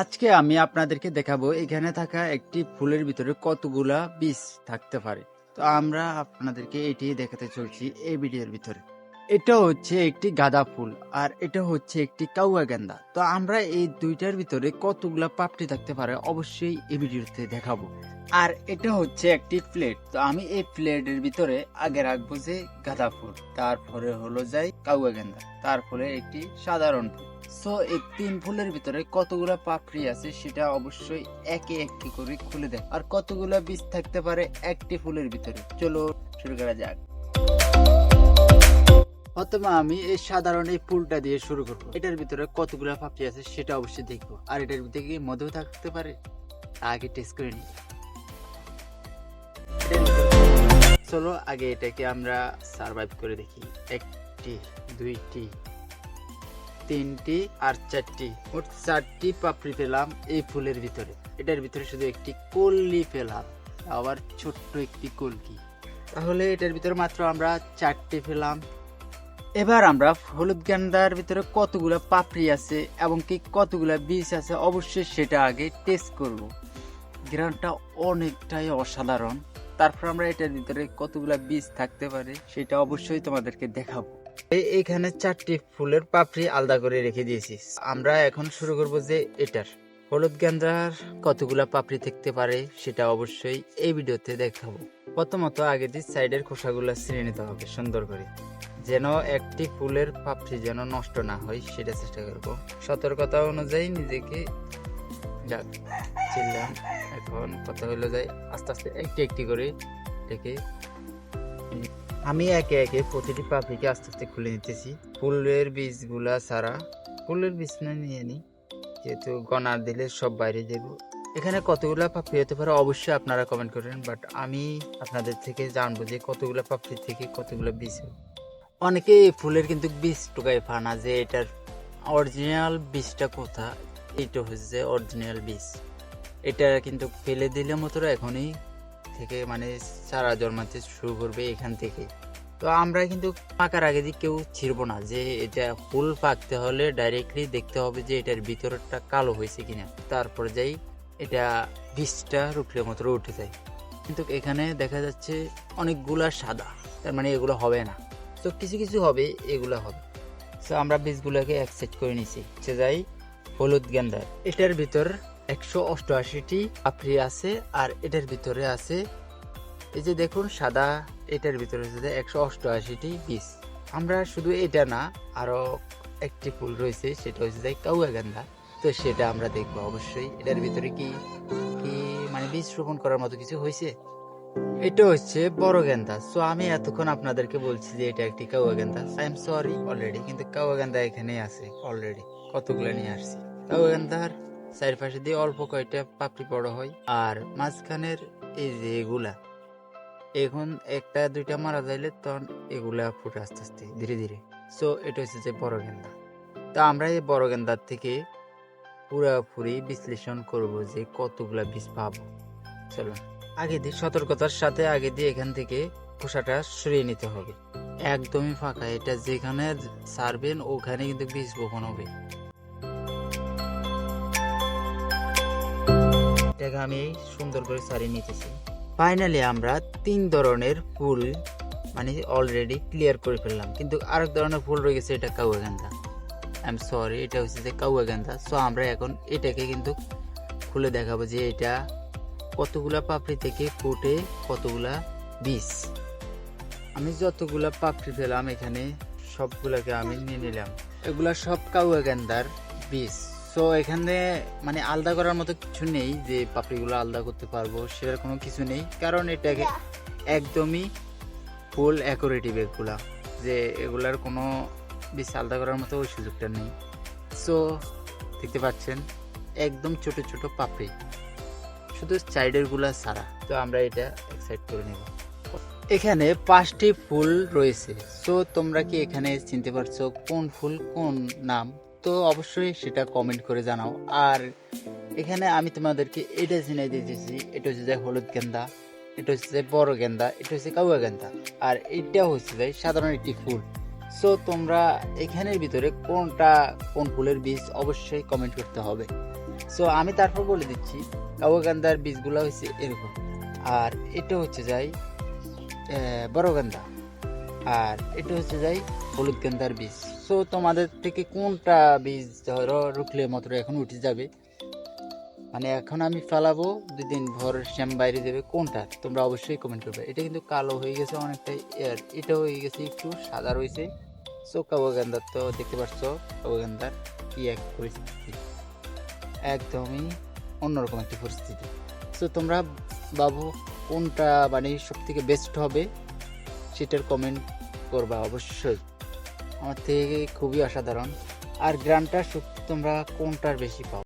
আজকে আমি আপনাদেরকে দেখাবো, এখানে থাকা একটি ফুলের ভিতরে কতগুলা বীজ থাকতে পারে। তো আমরা আপনাদেরকে এটি দেখাতে চলছি এই ভিডিওর ভিতরে। এটা হচ্ছে একটি গাঁদা ফুল আর এটা হচ্ছে একটি কাউয়া গেন্দা। তো আমরা এই দুইটার ভিতরে কতগুলা পাপড়ি থাকতে পারে অবশ্যই এই ভিডিওতে দেখাবো। আর এটা হচ্ছে একটি প্লেট। তো আমি এই প্লেটের ভিতরে আগে রাখব যে গাঁদা ফুল, তারপরে হলো যাই কাউয়া গেন্দা তারপরে একটি সাধারণ ফুল। সো এই তিন ফুলের ভিতরে কতগুলা পাপড়ি আছে সেটা অবশ্যই একে একটি করে খুলে দেয় আর কতগুলা বীজ থাকতে পারে একটি ফুলের ভিতরে? চলো শুরু করা যাক। প্রথমে আমি এই সাধারণ এই ফুলটা দিয়ে শুরু করব। এটার ভিতরে কতগুলা পাপড়ি আছে সেটা অবশ্যই দেখব। আর এটার ভিতরে কি মধু থাকতে পারে? আগে টেস্ট করে নিই। চলো আগে এটাকে আমরা সার্ভাইভ করে দেখি। একটি, দুইটি, তিনটি আর চারটি। মোট চারটি পাপড়ি পেলাম এই ফুলের ভিতরে। এটার ভিতরে শুধু একটি কল্লি পেলাম। আবার ছোট্ট একটি কলকি। তাহলে এটার ভিতরে মাত্র আমরা চারটি পেলাম। এবার আমরা হলুদ গেন্দার ভিতরে কতগুলো পাপড়ি আছে এবং কি কতগুলো বীজ আছে, অবশ্যই সেটা আগে টেস্ট করব। গ্রানটা অনেকটাই অসাধারণ। তারপর আমরা এটার ভিতরে কতগুলা বীজ থাকতে পারে সেটা অবশ্যই তোমাদেরকে দেখাবো। এইখানে চারটি ফুলের পাপড়ি আলাদা করে রেখে দিয়েছি। আমরা এখন শুরু করব যে এটার। হলুদ গেন্দার কতগুলা পাপড়ি থাকতে পারে সেটা অবশ্যই এই ভিডিওতে দেখাবো। প্রথমত আগে দিয়ে সাইডের খোসাগুলো ছিঁড়ে নিতে হবে সুন্দর করে। যেন একটি ফুলের পাপড়ি যেন নষ্ট না হয়, সেটা চেষ্টা করব। সতর্কতা অনুযায়ী নিজেকে যাক, চিনলাম, এখন কথা হলো যায় আস্তে আস্তে একটি একটি করে এটাকে আমি একে একে প্রতিটি পাপড়িকে আস্তে আস্তে খুলে নিতেছি। ফুলের বীজগুলা ছাড়া ফুলের বীজ না নিয়ে নিই, যেহেতু গনার দিলে সব বাইরে দেব এখানে কতগুলো পাপড়ি হতে পারে অবশ্যই আপনারা কমেন্ট করেন বাট আমি আপনাদের থেকে জানব যে কতগুলো পাপড়ি থেকে কতগুলো বীজ। অনেকে এই ফুলের কিন্তু বীজ টুকাই ফানা যে এটার অরিজিনাল বীজটা কোথা এইটা হচ্ছে অরিজিনাল বীজ। এটা কিন্তু ফেলে দিলে মতো এখনই থেকে মানে চারা জন্মাতে শুরু করবে এখান থেকে। তো আমরা কিন্তু পাকার আগে দিয়ে কেউ ছিড়বো না, যে এটা ফুল পাকতে হলে ডাইরেক্টলি দেখতে হবে যে এটার ভিতরটা কালো হয়েছে কিনা। তারপর যাই এটা বীজটা রুখলে মতো উঠে যায়। কিন্তু এখানে দেখা যাচ্ছে অনেকগুলা সাদা, তার মানে এগুলো হবে না। তো কিছু কিছু হবে, এগুলো হবে। তো আমরা বীজগুলোকে অ্যাকসেপ্ট করে নিছি। সে যাই হলুদ গেন্দা। এটার ভিতর একশো অষ্টআশিটি পাপড়ি আছে, আর এটার ভিতরে আছে, এই যে দেখুন সাদা, এটার ভিতরে আছে একশো অষ্টআশিটি বীজ। আমরা শুধু এটা না, আরও একটি ফুল রয়েছে, সেটা হচ্ছে যে কাউয়া গেন্দা। তো সেটা আমরা দেখব অবশ্যই। এটার ভিতরে কি কি মানে বীজ রোপণ করার মতো কিছু হয়েছে? এটা হচ্ছে বড় গেন্দা। সো আমি এতক্ষণ আপনাদেরকে বলছি যে এটা একটি কাউয়া গেন্দা। আই এম সরি অলরেডি কিন্তু কাউয়া গেন্দা এখানেই আছে অলরেডি কতগুলো নিয়ে আসছি? কাউয়া গেন্দার চারিপাশে দিয়ে অল্প কয়টা পাপড়ি বড় হয়, আর মাঝখানের এই যে এগুলা, এখন একটা দুইটা মারা যাইলে তখন এগুলা ফুটে আস্তে আস্তে, ধীরে ধীরে। সো এটা হচ্ছে যে বড় গেন্দা। তো আমরা এই বড় গেন্দার থেকে পুরাপুরি বিশ্লেষণ করব যে কতগুলা বীজ পাবো। চলো আগে দিয়ে, সতর্কতার সাথে আগে দিয়ে এখান থেকে খোসাটা সরিয়ে নিতে হবে। একদমই ফাঁকা, এটা যেখানে সারবেন, ওখানে কিন্তু বীজ বপন হবে। এটাকে আমি সুন্দর করে সারিয়ে নিতেছি। ফাইনালি আমরা তিন ধরনের ফুল মানে অলরেডি ক্লিয়ার করে ফেললাম। কিন্তু আরেক ধরনের ফুল রয়ে গেছে, এটা কাউয়া গান্দা আই এম সরি এটা হচ্ছে যে কাউয়া গান্দা সো আমরা এখন এটাকে কিন্তু খুলে দেখাবো যে এটা কতগুলা পাপড়ি থেকে কোটে কতগুলা বীজ? আমি যতগুলা পাপড়ি পেলাম এখানে, সবগুলাকে আমি নিয়ে নিলাম। এগুলা সব কাউয়া গেন্দার বীজ। সো এখানে মানে আলাদা করার মতো কিছু নেই যে পাপড়িগুলো আলাদা করতে পারব সেটার কোনো কিছু নেই। কারণ এটাকে একদমই ফুল অ্যাকোরেটিভ এগুলা, যে এগুলার কোনো বীজ আলাদা করার মতো ওই সুযোগটা নেই। সো দেখতে পাচ্ছেন, একদম ছোট ছোট পাপড়ি। শুধু সাইডেরগুলা ছাড়া। তো আমরা এটা এক্সাইট করে নেব। এখানে পাঁচটি ফুল রয়েছে। সো তোমরা কি এখানে চিনতে পারছ কোন ফুল কোন নাম? তো অবশ্যই সেটা কমেন্ট করে জানাও। আর এখানে আমি তোমাদেরকে এটা চিনাই দিতেছি। এটা হচ্ছে যে হলুদ গেন্দা, এটা হচ্ছে যে বড় গেন্দা, এটা হচ্ছে কাউয়া গেন্দা। আর এটা হচ্ছে যে সাধারণ একটি ফুল। সো তোমরা এখানের ভিতরে কোনটা কোন ফুলের বীজ অবশ্যই কমেন্ট করতে হবে। সো আমি তারপর বলে দিচ্ছি কাওয়াগান্দার বীজগুলো হচ্ছে এরকম। আর এটা হচ্ছে যাই বড় গান্দা। আর এটা হচ্ছে যাই, হলুদ গান্দার বীজ। সো তোমাদের থেকে কোনটা বীজ ধরো রুখলে মাত্র এখন উঠে যাবে? মানে এখন আমি ফালাবো, দুদিন ভর শ্যাম বাইরে দেবে, কোনটা? তোমরা অবশ্যই কমেন্ট করবে। এটা কিন্তু কালো হয়ে গেছে অনেকটাই, আর এটা হয়ে গেছে একটু সাদা রয়েছে। সো কাওয়াগান্দার তো দেখতে পাচ্ছ কাওয়াগান্দার কি এক পরিস্থিতি। একদমই অন্যরকম একটি পরিস্থিতি। সো তোমরা বাবু, কোনটা মানে সব থেকে বেস্ট হবে সেটার কমেন্ট করবা অবশ্যই। আমার থেকে খুবই অসাধারণ। আর গ্রানটা শক্তি তোমরা কোনটার বেশি পাও?